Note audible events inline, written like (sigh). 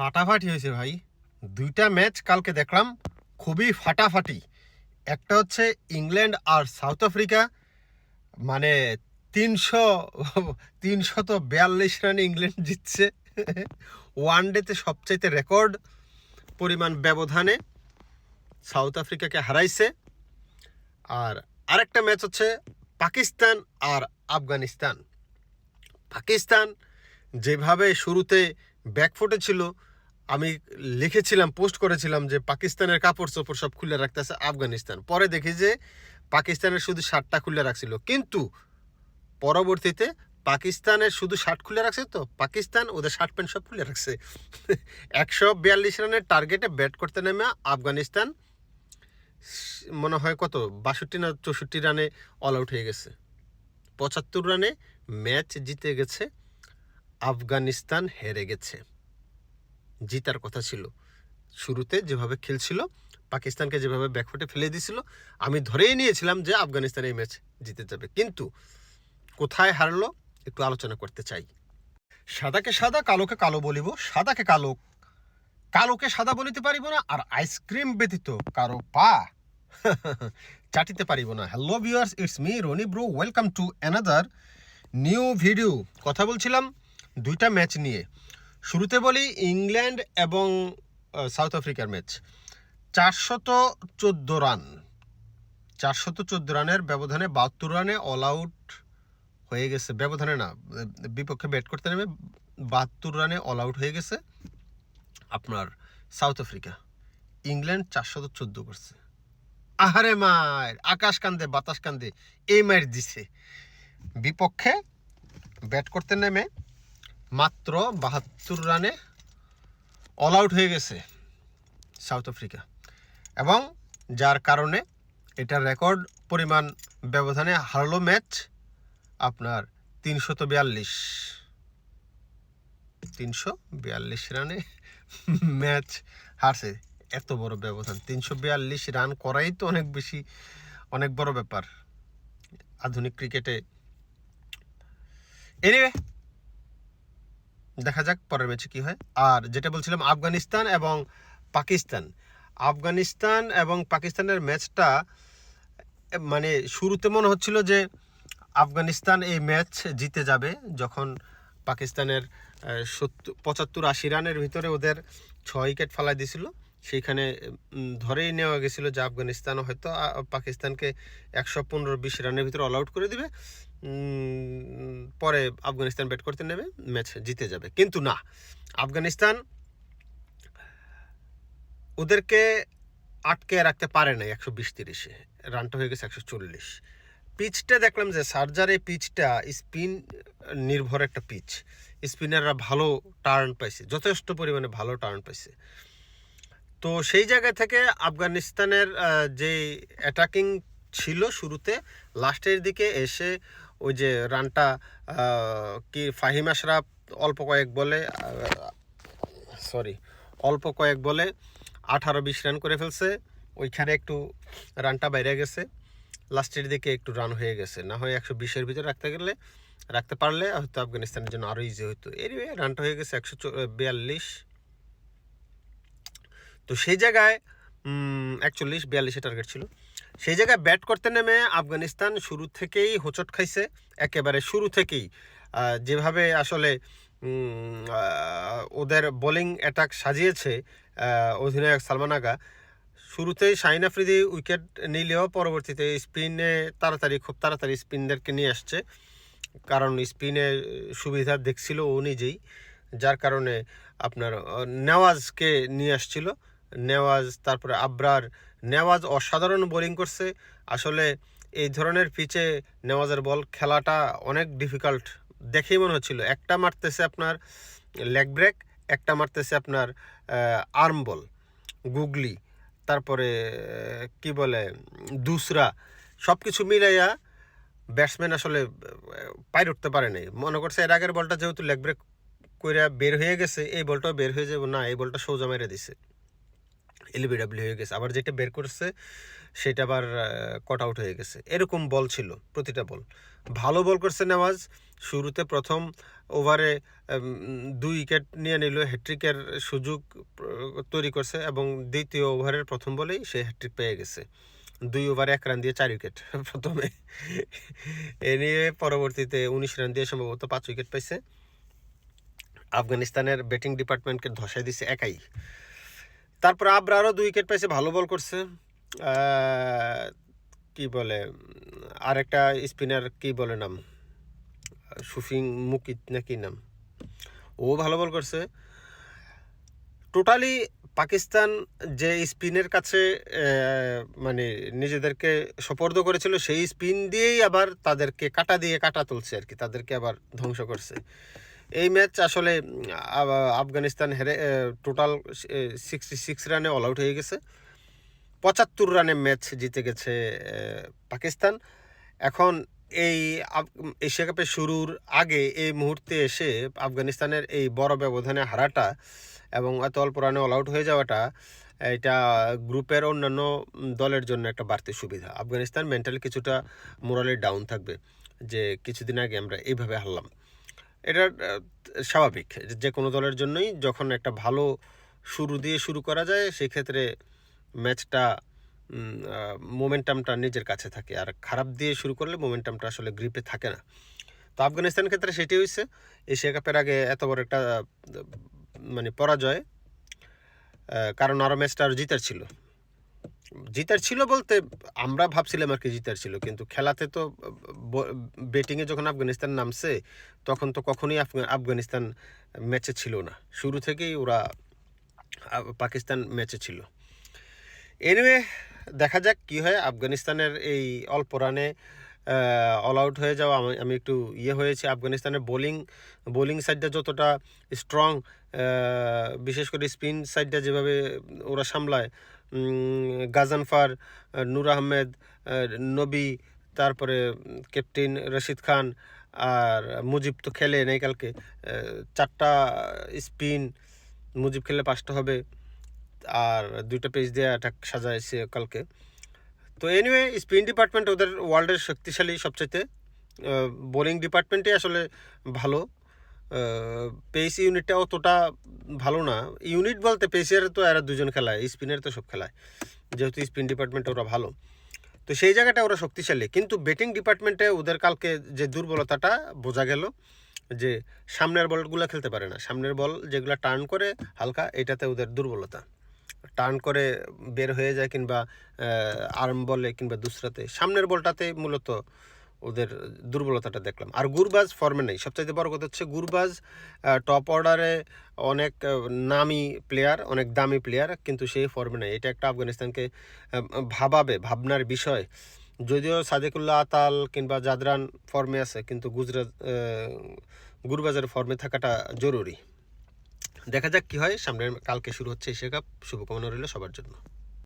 ফাটাফাটি হয়েছে ভাই। দুইটা ম্যাচ কালকে দেখলাম খুবই ফাটাফাটি। একটা হচ্ছে ইংল্যান্ড আর সাউথ আফ্রিকা। মানে তিনশো, তিনশত বিয়াল্লিশ রানে ইংল্যান্ড জিতছে। ওয়ান ডেতে সবচাইতে রেকর্ড পরিমাণ ব্যবধানে সাউথ আফ্রিকাকে হারাইছে। আর আরেকটা ম্যাচ হচ্ছে পাকিস্তান আর আফগানিস্তান। পাকিস্তান যেভাবে শুরুতে ব্যাকফুটে ছিল আমি লিখেছিলাম, পোস্ট করেছিলাম যে পাকিস্তানের কাপড় চোপড় সব খুলে রাখতেছে আফগানিস্তান। পরে দেখি যে পাকিস্তানের শুধু শার্টটা খুলে রাখছিল। কিন্তু পরবর্তীতে পাকিস্তানের শুধু শার্ট খুলে রাখছে তো, পাকিস্তান ওদের শার্ট প্যান্ট সব খুলে রাখছে। একশো বিয়াল্লিশ রানের টার্গেটে ব্যাট করতে নেমে আফগানিস্তান, মনে হয় কত, বাষট্টি না চৌষট্টি রানে অল আউট হয়ে গেছে। পঁচাত্তর রানে ম্যাচ জিতে গেছে, আফগানিস্তান হেরে গেছে। জিতার কথা ছিল। শুরুতে যেভাবে খেলছিল, পাকিস্তানকে যেভাবে ব্যাকফুটে ফেলে দিয়েছিল আমি ধরেই নিয়েছিলাম যে আফগানিস্তান এই ম্যাচ জিতে যাবে। কিন্তু কোথায় হারলো, একটু আলোচনা করতে চাই। সাদাকে সাদা, কালোকে কালো বলিব। সাদাকে কালো, কালোকে সাদা বলিতে পারিব না, আর আইসক্রিম ব্যতীত কারও পা (laughs) চাটিতে পারিব না। Hello viewers, it's me Rony bro, welcome to another new video. কথা বলছিলাম দুইটা ম্যাচ নিয়ে। শুরুতে বলি ইংল্যান্ড এবং সাউথ আফ্রিকার ম্যাচ। চারশত চোদ্দ রান। চারশত চোদ্দ রানের ব্যবধানে বাহাত্তর রানে অল আউট হয়ে গেছে। ব্যবধানে না, বিপক্ষে ব্যাট করতে নেমে বাহাত্তর রানে অল আউট হয়ে গেছে আপনার সাউথ আফ্রিকা। ইংল্যান্ড চারশত চোদ্দ করছে। আহারে মায়ের, আকাশ কান্দে, বাতাস কান্দে, এই মায়ের দিছে। বিপক্ষে ব্যাট করতে নেমে মাত্র বাহাত্তর রানে অল আউট হয়ে গেছে সাউথ আফ্রিকা। এবং যার কারণে এটা রেকর্ড পরিমাণ ব্যবধানে হারলো ম্যাচ আপনার তিনশত বিয়াল্লিশ। তিনশো বিয়াল্লিশ রানে ম্যাচ হারছে। এত বড় ব্যবধান, তিনশো বিয়াল্লিশ রান করাই তো অনেক বেশি, অনেক বড় ব্যাপার আধুনিক ক্রিকেটে। এনিওয়ে দেখা যাক পরের ম্যাচে কি হয়। আর যেটা বলছিলাম, আফগানিস্তান এবং পাকিস্তান। আফগানিস্তান এবং পাকিস্তানের ম্যাচটা মানে শুরুতে মনে হচ্ছিল যে আফগানিস্তান এই ম্যাচ জিতে যাবে যখন পাকিস্তানের সত্তর, পঁচাত্তর, আশি রানের ভিতরে ওদের ছয় উইকেট ফালাই দিয়েছিল সেইখানে ধরেই নেওয়া গেছিল যে আফগানিস্তান হয়তো পাকিস্তানকে একশো পনেরো, বিশ রানের ভিতরে অল আউট করে দিবে। পরে আফগানিস্তান ব্যাট করতে নেবে, ম্যাচ জিতে যাবে। কিন্তু না, আফগানিস্তান ওদেরকে আটকে রাখতে পারে না একশো বিশ তিরিশে। রানটা হয়ে গেছে একশো চল্লিশ। পিচটা দেখলাম যে সার্জার এই পিচটা স্পিন নির্ভর একটা পিচ। স্পিনাররা ভালো টার্ন পাইছে, যথেষ্ট পরিমাণে ভালো টার্ন পাইছে। তো সেই জায়গা থেকে আফগানিস্তানের যে অ্যাটাকিং ছিল শুরুতে। লাস্টের দিকে এসে ওই যে রানটা কি ফাহিম আশরাফ অল্প কয়েক বলে সরি অল্প কয়েক বলে আঠারো বিশ রান করে ফেলছে। ওইখানে একটু রানটা বাইরে গেছে। লাস্টের দিকে একটু রান হয়ে গেছে। না হয় একশো বিশের ভিতরে রাখতে গেলে, রাখতে পারলে হয়তো আফগানিস্তানের জন্য আরও ইজি হতো এনিওয়ে রানটা হয়ে গেছে একশো বিয়াল্লিশ। তো সেই জায়গায় একচল্লিশ বিয়াল্লিশে টার্গেট ছিল। সেই জায়গায় ব্যাট করতে নেমে আফগানিস্তান শুরু থেকেই হোঁচট খাইছে, একেবারে শুরু থেকেই। যেভাবে আসলে ওদের বোলিং অ্যাটাক সাজিয়েছে অধিনায়ক সালমান আগা, শুরুতেই শাহিন আফ্রিদি উইকেট নিলেও পরবর্তীতে স্পিনে তাড়াতাড়ি, খুব তাড়াতাড়ি স্পিনদেরকে নিয়ে আসছে। কারণ স্পিনে সুবিধা দেখছিল ও নিজেই, যার কারণে আপনার নেওয়াজকে নিয়ে আসছিল। নেওয়াজ, তারপরে আবরার নেওয়াজ অসাধারণ বোলিং করছে। আসলে এই ধরনের পিচে নেওয়াজের বল খেলাটা অনেক ডিফিকাল্ট দেখেই মনে হচ্ছিল। একটা মারতেছে আপনার লেগ ব্রেক একটা মারতেছে আপনার আর্ম বল গুগলি, তারপরে, কি বলে, দুসরা সব কিছু মিলাইয়া ব্যাটসম্যান আসলে পাইর উঠতে পারে নাই। মনে করছে এর আগের বলটা যেহেতু লেগ ব্রেক কইরা বের হয়ে গেছে, এই বলটাও বের হয়ে যাবে, না, এই বলটা সোজা মেরে দিছে। এলবিডাব্লিউ হয়ে গেছে। আবার যেটা বের করছে, সেটা আবার কট আউট হয়ে গেছে। এরকম বল ছিল, প্রতিটা বল। ভালো বল করছে নেওয়াজ, শুরুতে প্রথম ওভারে দুই উইকেট নিয়ে নিল হ্যাট্রিকের সুযোগ তৈরি করছে এবং দ্বিতীয় ওভারের প্রথম বলেই সে হ্যাট্রিক পেয়ে গেছে। দুই ওভারে এক রান দিয়ে চার উইকেট (laughs) প্রথমে। এ নিয়ে পরবর্তীতে উনিশ রান দিয়ে সম্ভবত পাঁচ উইকেট পাইছে। আফগানিস্তানের ব্যাটিং ডিপার্টমেন্টকে ধসাই দিছে একাই। তারপর আবরা আরও দুই উইকেট পাইছে, ভালো বল করছে। কি বলে আর একটা স্পিনার কি বলে নাম? সুফিং মুকিত না কি নাম? ও ভালো বল করছে। টোটালি পাকিস্তান যে স্পিনের কাছে মানে নিজেদেরকে সপর্দ করেছিল, সেই স্পিন দিয়েই আবার তাদেরকে কাটা দিয়ে কাটা তুলছে আর কি, তাদেরকে আবার ধ্বংস করছে। এই ম্যাচ আসলে আফগানিস্তান হেরে টোটাল সিক্সটি সিক্স রানে অল আউট হয়ে গেছে। পঁচাত্তর রানে ম্যাচ জিতে গেছে পাকিস্তান। এখন এই এশিয়া কাপের শুরুর আগে এই মুহূর্তে এসে আফগানিস্তানের এই বড় ব্যবধানে হারাটা এবং এত অল্প রানে অল আউট হয়ে যাওয়াটা, এটা গ্রুপের অন্যান্য দলের জন্য একটা বাড়তি সুবিধা। আফগানিস্তান মেন্টালি কিছুটা মোরালি ডাউন থাকবে, যে কিছুদিন আগে আমরা এইভাবে হারলাম। এটা স্বাভাবিক। যে কোনো দলের জন্যই যখন একটা ভালো শুরু দিয়ে শুরু করা যায়, সেক্ষেত্রে ম্যাচটা মোমেন্টামটা নিজের কাছে থাকে। আর খারাপ দিয়ে শুরু করলে মোমেন্টামটা আসলে গ্রিপে থাকে না। তো আফগানিস্তানের ক্ষেত্রে সেটি হয়েছে এশিয়া কাপের আগে এত বড় একটা মানে পরাজয় কারণ আরও ম্যাচটা আরও জিতার ছিল। জিতার ছিল বলতে আমরা ভাবছিলাম আর কি জিতার ছিল, কিন্তু খেলাতে তো ব্যাটিংয়ে যখন আফগানিস্তান নামছে, তখন তো কখনোই আফগানিস্তান ম্যাচে ছিল না। শুরু থেকেই ওরা পাকিস্তান ম্যাচে ছিল। এনিওয়ে দেখা যাক কি হয় আফগানিস্তানের এই অল্প রানে অল আউট হয়ে যাওয়া আমি আমি একটু ইয়ে হয়েছে। আফগানিস্তানের বোলিং বোলিং সাইডটা যতটা স্ট্রং বিশেষ করে স্পিন সাইডটা যেভাবে ওরা সামলায় গাজানফার নূর আহমেদ আহ, নবী তারপরে ক্যাপ্টেন রশিদ খান আর মুজিব তো খেলে নেই কালকে। চারটা স্পিন মুজিব খেললে পাঁচটা হবে। আর দুইটা পেজ দিয়ে অ্যাটাক সাজাইছে কালকে। তো এনিওয়ে স্পিন ডিপার্টমেন্ট ওদের ওয়ার্ল্ডের শক্তিশালী সবচাইতে বোলিং ডিপার্টমেন্টে আসলে ভালো। পেস ইউনিটটা অতটা ভালো না। ইউনিট বলতে পেসের তো এরা দুজন খেলায় স্পিনের তো সব খেলায়, যেহেতু স্পিন ডিপার্টমেন্টে ওরা ভালো। তো সেই জায়গাটা ওরা শক্তিশালী। কিন্তু ব্যাটিং ডিপার্টমেন্টে ওদের কালকে যে দুর্বলতাটা বোঝা গেল যে সামনের বলগুলো খেলতে পারে না। সামনের বল যেগুলো টার্ন করে হালকা, এটাতে ওদের দুর্বলতা। টার্ন করে বের হয়ে যায় কিংবা আর্ম বলে কিংবা দুসরাতে। সামনের বলটাতে মূলত ওদের দুর্বলতাটা দেখলাম। আর গুরবাজ ফর্মে নেই। সবচাইতে বড় কথা হচ্ছে গুরবাজ টপ অর্ডারে অনেক নামি প্লেয়ার, অনেক দামি প্লেয়ার, কিন্তু সেই ফর্মে নেই। এটা একটা আফগানিস্তানকে ভাবাবে, ভাবনার বিষয়। যদিও সাদেকুল্লাহ আতাল কিংবা জাদরান ফর্মে আছে, কিন্তু গুজরাট গুরবাজের ফর্মে থাকাটা জরুরি। দেখা যাক কি হয়। সামনের কালকে শুরু হচ্ছে এশিয়া কাপ। শুভকামনা রইল সবার জন্য।